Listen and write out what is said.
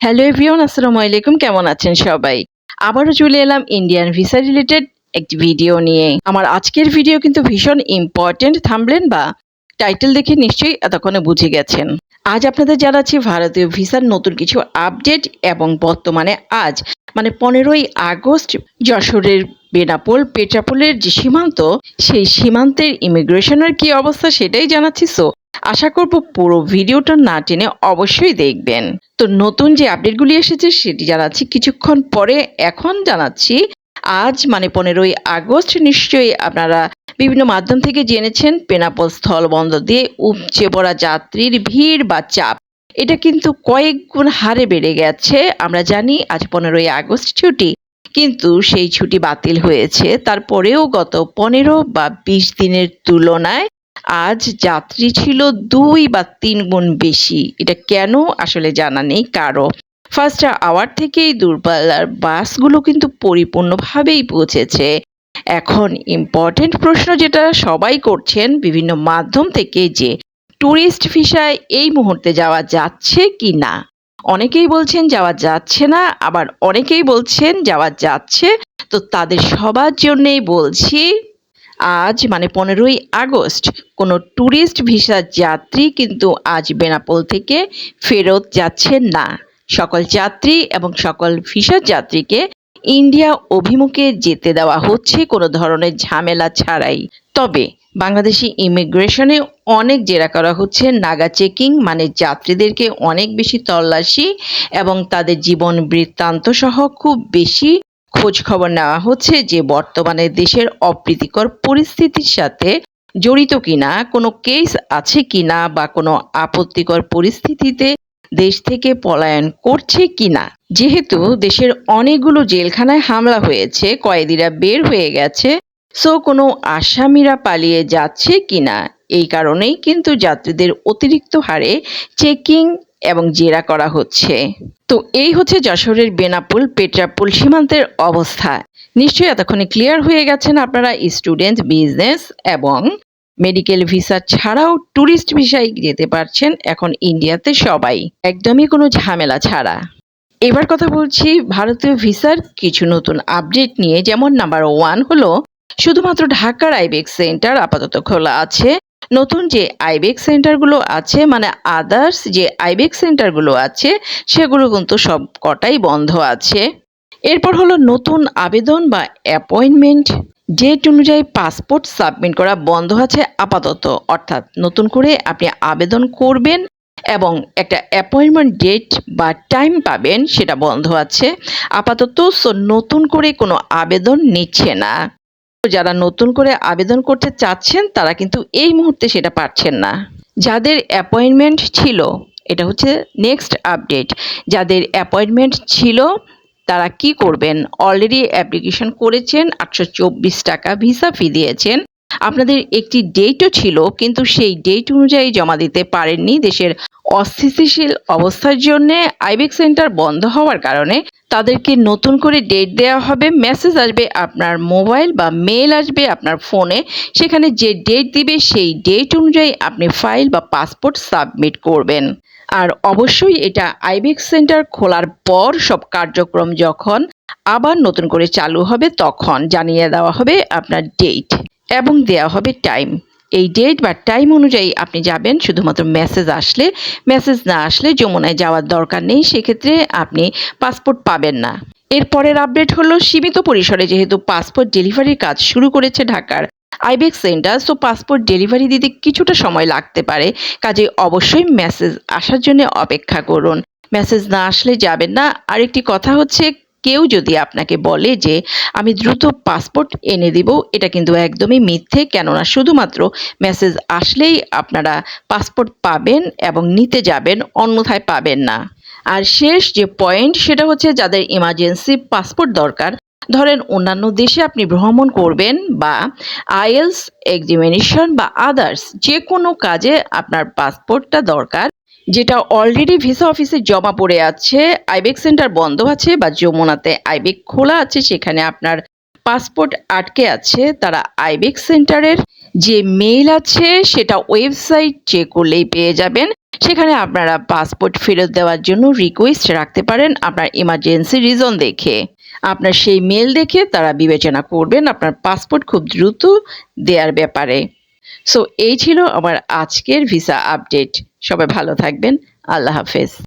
Hello everyone আসসালামু আলাইকুম, কেমন আছেন সবাই? আবারও চলে এলাম ইন্ডিয়ান ভিসা রিলেটেড একটি ভিডিও নিয়ে। আমার আজকের ভিডিও কিন্তু ভীষণ ইম্পর্টেন্ট থামলেন বা টাইটেল দেখে নিশ্চয়ই এতক্ষণে বুঝে গেছেন। আজ আপনাদের জানাচ্ছি ভারতীয় ভিসার নতুন কিছু আপডেট এবং বর্তমানে আজ মানে পনেরোই আগস্ট যশোরের বেনাপোল পেট্রাপোলের যে সীমান্ত, সেই সীমান্তের ইমিগ্রেশনের কি অবস্থা সেটাই জানাচ্ছি। সো আশা করব পুরো ভিডিওটা না টেনে অবশ্যই দেখবেন। তো নতুন যে আপডেটগুলি এসেছে সেটি জানাচ্ছি। কিছুক্ষণ পরে এখন জানাচ্ছি, আজ মানে পনেরোই আগস্ট, নিশ্চয়ই আপনারা বিভিন্ন মাধ্যম থেকে জেনেছেন, পেনাপল স্থল বন্দর দিয়ে উপচে পড়া যাত্রীর ভিড় বা চাপ। এটা কিন্তু কয়েক গুণ হারে বেড়ে গেছে। আমরা জানি আজ পনেরোই আগস্ট ছুটি, কিন্তু সেই ছুটি বাতিল হয়েছে। তারপরেও গত পনেরো বা বিশ দিনের তুলনায় আজ যাত্রী ছিল দুই বা তিন গুণ বেশি। এটা কেন আসলে জানা নেই কারও। ফার্স্ট আওয়ার থেকেই দূরপাল্লার বাসগুলো কিন্তু পরিপূর্ণভাবেই পৌঁছেছে। এখন ইম্পর্টেন্ট প্রশ্ন যেটা সবাই করছেন বিভিন্ন মাধ্যম থেকে যে ট্যুরিস্ট ভিসায় এই মুহূর্তে যাওয়া যাচ্ছে কি না? অনেকেই বলছেন যাওয়া যাচ্ছে না, আবার অনেকেই বলছেন যাওয়া যাচ্ছে। তো তাদের সবার জন্যেই বলছি, আজ মানে পনেরোই আগস্ট, কোনো ট্যুরিস্ট ভিসা যাত্রী কিন্তু আজ বেনাপোল থেকে ফেরত যাচ্ছেন না। সকল যাত্রী এবং সকল ভিসা যাত্রীকে ইন্ডিয়া অভিমুখে যেতে দেওয়া হচ্ছে কোনো ধরনের ঝামেলা ছাড়াই। তবে বাংলাদেশি ইমিগ্রেশনে অনেক জেরা করা হচ্ছে নাগা চেকিং মানে যাত্রীদেরকে অনেক বেশি তল্লাশি এবং তাদের জীবন বৃত্তান্ত সহ খুব বেশি খোঁজ খবর নেওয়া হচ্ছে যে বর্তমানে দেশের অপ্রীতিকর পরিস্থিতির সাথে জড়িত কিনা, কোনো কেস আছে কিনা বা কোনো আপত্তিকর পরিস্থিতিতে দেশ থেকে পলায়ন করছে কিনা? যেহেতু দেশের অনেকগুলো জেলখানায় হামলা হয়েছে, কয়েদিরা বের হয়ে গেছে, সো কোনো আসামিরা পালিয়ে যাচ্ছে কিনা? এই কারণেই কিন্তু যাত্রীদের অতিরিক্ত হারে চেকিং এবং জেরা করা হচ্ছে। তো এই হচ্ছে যশোরের বেনাপুল, পেট্রাপুল সীমান্তের অবস্থা। নিশ্চয়ই এতক্ষণে ক্লিয়ার হয়ে গেছেন আপনারা স্টুডেন্ট বিজনেস এবং মেডিকেল ভিসা ছাড়াও ট্যুরিস্ট ভিসায় যেতে পারছেন এখন ইন্ডিয়াতে সবাই। একদমই কোনো ঝামেলা ছাড়া। এবার কথা বলছি ভারতীয় ভিসার কিছু নতুন আপডেট নিয়ে, যেমন নাম্বার ওয়ান হলো, শুধুমাত্র ঢাকার আইবেক্স সেন্টার আপাতত খোলা আছে। নতুন যে আইবেক্স সেন্টারগুলো আছে মানে আদার্স যে আইবেক্স সেন্টারগুলো আছে, সেগুলো কিন্তু সব কটাই বন্ধ আছে। এরপর হলো নতুন আবেদন বা অ্যাপয়েন্টমেন্ট। ডেট অনুযায়ী পাসপোর্ট সাবমিট করা বন্ধ আছে আপাতত। অর্থাৎ নতুন করে আপনি আবেদন করবেন এবং একটা অ্যাপয়েন্টমেন্ট ডেট বা টাইম পাবেন, সেটা বন্ধ আছে। আপাতত সো নতুন করে কোনো আবেদন নিচ্ছে না। যারা নতুন করে আবেদন করতে চাচ্ছেন, তারা কিন্তু এই মুহূর্তে সেটা পারছেন না। যাদের অ্যাপয়েন্টমেন্ট ছিল, এটা হচ্ছে নেক্সট আপডেট যাদের অ্যাপয়েন্টমেন্ট ছিল তারা কি করবেন? অলরেডি অ্যাপ্লিকেশন করেছেন, আটশো চব্বিশ টাকা ভিসা ফি দিয়েছেন। আপনাদের একটি ডেটও ছিল, কিন্তু সেই ডেট অনুযায়ী জমা দিতে পারেননি। দেশের অস্থিতিশীল অবস্থার জন্য আইবেক সেন্টার বন্ধ হওয়ার কারণে তাদেরকে নতুন করে ডেট দেওয়া হবে। মেসেজ আসবে আপনার মোবাইল বা মেল আসবে আপনার ফোনে সেখানে যে ডেট দিবে, সেই ডেট অনুযায়ী আপনি ফাইল বা পাসপোর্ট সাবমিট করবেন। আর অবশ্যই এটা আইবেক সেন্টার খোলার পর সব কার্যক্রম যখন আবার নতুন করে চালু হবে, তখন জানিয়ে দেওয়া হবে আপনার ডেট এবং দেওয়া হবে টাইম এই ডেট বা টাইম অনুযায়ী আপনি যাবেন, শুধুমাত্র মেসেজ আসলে মেসেজ না আসলে যমুনায় যাওয়ার দরকার নেই, সেক্ষেত্রে আপনি পাসপোর্ট পাবেন না। এরপরের আপডেট হলো সীমিত পরিসরে যেহেতু পাসপোর্ট ডেলিভারির কাজ শুরু করেছে ঢাকার। আইবেক সেন্টার সো পাসপোর্ট ডেলিভারি দিতে কিছুটা সময় লাগতে পারে। কাজে অবশ্যই মেসেজ আসার জন্য অপেক্ষা করুন। মেসেজ না আসলে যাবেন না। আরেকটি কথা হচ্ছে, কেউ যদি আপনাকে বলে যে, আমি দ্রুত পাসপোর্ট এনে দিব, এটা কিন্তু একদমই মিথ্যে। কেননা শুধুমাত্র মেসেজ আসলেই আপনারা পাসপোর্ট পাবেন এবং নিতে যাবেন, অন্যথায় পাবেন না। আর শেষ যে পয়েন্ট সেটা হচ্ছে যাদের ইমার্জেন্সি পাসপোর্ট দরকার ধরেন অন্যান্য দেশে আপনি ভ্রমণ করবেন বা আইএলস, এক্সামিনেশন বা আদার্স, যে কোনো কাজে আপনার পাসপোর্টটা দরকার, যেটা অলরেডি ভিসা অফিসে জমা পড়ে আছে, আইবেক সেন্টার বন্ধ আছে বা যমুনাতে আইবেক খোলা আছে, সেখানে আপনার পাসপোর্ট আটকে আছে, তারা আইবেক সেন্টারের যে মেইল আছে, সেটা ওয়েবসাইট চেক করলেই পেয়ে যাবেন। সেখানে আপনারা পাসপোর্ট ফেরত দেওয়ার জন্য রিকোয়েস্ট রাখতে পারেন আপনার ইমার্জেন্সি রিজন দেখে। আপনার সেই মেল দেখে তারা বিবেচনা করবেন আপনার পাসপোর্ট খুব দ্রুত দেওয়ার ব্যাপারে। সো এই ছিল আমার আজকের ভিসা আপডেট সবাই ভালো থাকবেন। আল্লাহ হাফেজ।